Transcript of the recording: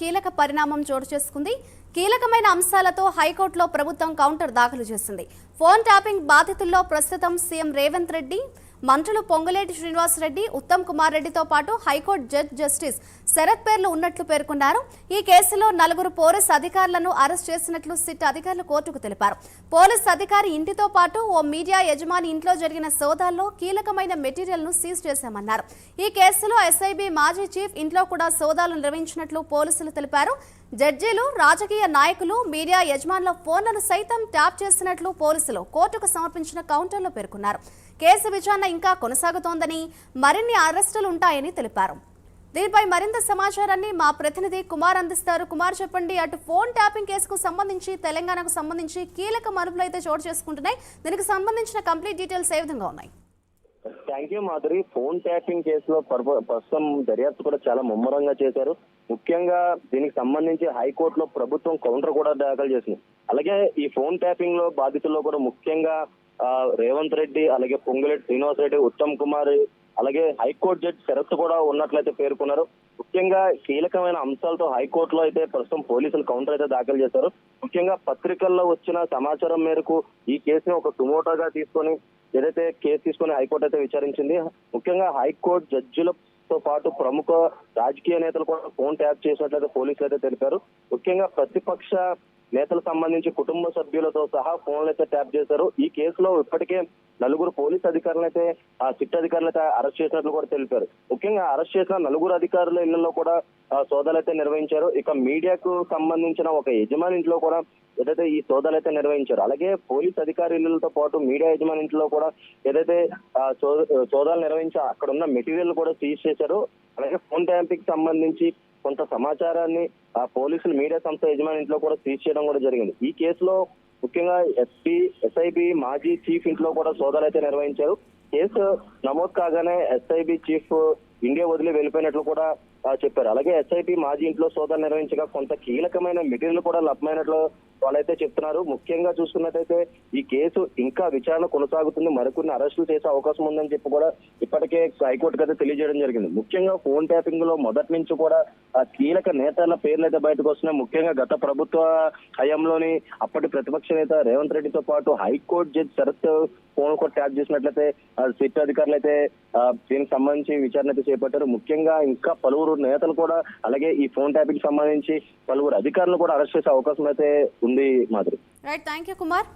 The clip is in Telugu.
కీలక పరిణామం చోటు చేసుకుంది. కీలకమైన అంశాలతో హైకోర్టులో ప్రభుత్వం కౌంటర్ దాఖలు చేసింది. ఫోన్ ట్యాపింగ్ బాధితుల్లో ప్రస్తుతం సీఎం రేవంత్ రెడ్డి మంత్రులు పొంగులేటి శ్రీనివాసరెడ్డి ఉత్తమ్ కుమార్ రెడ్డితో పాటు హైకోర్టు జడ్జ్ జస్టిస్ శరత్ పేర్లు ఉన్నట్లు పేర్కొన్నారు. ఈ కేసులో నలుగురు పోలీస్ అధికారులను అరెస్ట్ చేసినట్లు సిట్ అధికారులు కోర్టుకు తెలిపారు. పోలీస్ అధికారి ఇంటితో పాటు ఓ మీడియా యజమాని ఇంట్లో జరిగిన సోదాల్లో కీలకమైన మెటీరియల్ను సీజ్ చేశామన్నారు. ఈ కేసులో ఎస్ఐబి మాజీ చీఫ్ ఇంట్లో కూడా సోదాలు నిర్వహించినట్లు పోలీసులు తెలిపారు. జడ్జీలు రాజకీయ నాయకులు మీడియా యజమానుల ఫోన్లను సైతం ట్యాప్ చేసినట్లు పోలీసులు కోర్టుకు సమర్పించిన కౌంటర్లో పేర్కొన్నారు. కేసు విచారణ ఇంకా కొనసాగుతోందని మరిన్ని అరెస్టులు ఉంటాయని తెలిపారు. దీనిపై మరింత సమాచారాన్ని మా ప్రతినిధి కుమార్ అందిస్తారు. కుమార్ చెప్పండి అటు ఫోన్ ట్యాపింగ్ కేసుకు సంబంధించి తెలంగాణకు సంబంధించి కీలక మలుపులు అయితే చోటు చేసుకుంటున్నాయి. దీనికి సంబంధించిన కంప్లీట్ డీటెయిల్స్ ఏ విధంగా ఉన్నాయి? Thank you Madhuri. Phone tapping కేసులో ప్రస్తుతం దర్యాప్తు కూడా చాలా ముమ్మరంగా చేశారు. ముఖ్యంగా దీనికి సంబంధించి హైకోర్టులో ప్రభుత్వం కౌంటర్ కూడా దాఖలు చేసింది. అలాగే ఈ ఫోన్ ట్యాపింగ్లో బాధితుల్లో కూడా ముఖ్యంగా రేవంత్ రెడ్డి అలాగే పొంగులేటి శ్రీనివాస్ రెడ్డి ఉత్తమ్ కుమార్ అలాగే హైకోర్టు జడ్జి శరత్ కూడా ఉన్నట్లయితే పేర్కొన్నారు. ముఖ్యంగా కీలకమైన అంశాలతో హైకోర్టులో అయితే ప్రస్తుతం పోలీసులు కౌంటర్ అయితే దాఖలు చేశారు. ముఖ్యంగా పత్రికల్లో వచ్చిన సమాచారం మేరకు ఈ కేసుని ఒక సుమోటోగా తీసుకొని ఏదైతే కేసు తీసుకొని హైకోర్టు అయితే విచారించింది. ముఖ్యంగా హైకోర్టు తో పాటు ప్రముఖ రాజకీయ నేతలు కూడా ఫోన్ ట్యాప్ చేసినట్లయితే పోలీసులు అయితే తెలిపారు. ముఖ్యంగా ప్రతిపక్ష నేతలకు సంబంధించి కుటుంబ సభ్యులతో సహా ఫోన్లు అయితే ట్యాప్ చేశారు. ఈ కేసులో ఇప్పటికే నలుగురు పోలీస్ అధికారులు అయితే ఆ సిట్ అధికారులు అయితే అరెస్ట్ చేసినట్లు కూడా తెలిపారు. ముఖ్యంగా అరెస్ట్ చేసిన నలుగురు అధికారుల ఇళ్ళలో కూడా సోదాలు అయితే నిర్వహించారు. ఇక మీడియాకు సంబంధించిన ఒక యజమాని ఇంట్లో కూడా ఏదైతే ఈ సోదాలు అయితే నిర్వహించారు అలాగే పోలీస్ అధికారులతో ఇళ్ళతో పాటు మీడియా యజమాని ఇంట్లో కూడా ఏదైతే సోదాలు నిర్వహించి అక్కడ ఉన్న మెటీరియల్ కూడా సీజ్ చేశారు. అలాగే ఫోన్ ట్యాంపింగ్ సంబంధించి కొంత సమాచారాన్ని ఆ పోలీసులు మీడియా సంస్థ యజమాని ఇంట్లో కూడా సీజ్ చేయడం కూడా జరిగింది. ఈ కేసులో ముఖ్యంగా ఎస్పీ ఎస్ఐబి మాజీ చీఫ్ ఇంట్లో కూడా సోదాలు అయితే నిర్వహించారు. కేసు నమోదు కాగానే ఎస్ఐబి చీఫ్ ఇండియా వదిలి వెళ్ళిపోయినట్లు కూడా చెప్పారు. అలాగే ఎస్ఐపి మాజీ ఇంట్లో సోదాలు నిర్వహించగా కొంత కీలకమైన మెటీరియల్ కూడా లభ్యమైనట్లు వాళ్ళైతే చెప్తున్నారు. ముఖ్యంగా చూసుకున్నట్టయితే ఈ కేసు ఇంకా విచారణ కొనసాగుతుంది. మరికొన్ని అరెస్టులు చేసే అవకాశం ఉందని చెప్పి కూడా ఇప్పటికే హైకోర్టుకు అయితే తెలియజేయడం జరిగింది. ముఖ్యంగా ఫోన్ ట్యాపింగ్లో మొదటి నుంచి కూడా ఆ కీలక నేతల పేర్లు అయితే బయటకు వస్తున్నాయి. ముఖ్యంగా గత ప్రభుత్వ హయాంలోని అప్పటి ప్రతిపక్ష నేత రేవంత్ రెడ్డితో పాటు high court judge Sarath phone కూడా ట్యాప్ చేసినట్లయితే సిట్ అధికారులు అయితే దీనికి సంబంధించి విచారణ అయితే చేపట్టారు. ముఖ్యంగా ఇంకా పలువురు పలువురు నేతలు కూడా అలాగే ఈ ఫోన్ ట్యాపింగ్ సంబంధించి పలువురు అధికారులు కూడా అరెస్ట్ చేసే అవకాశం అయితే ఉంది మాదిరి రైట్ థ్యాంక్ యూ కుమార్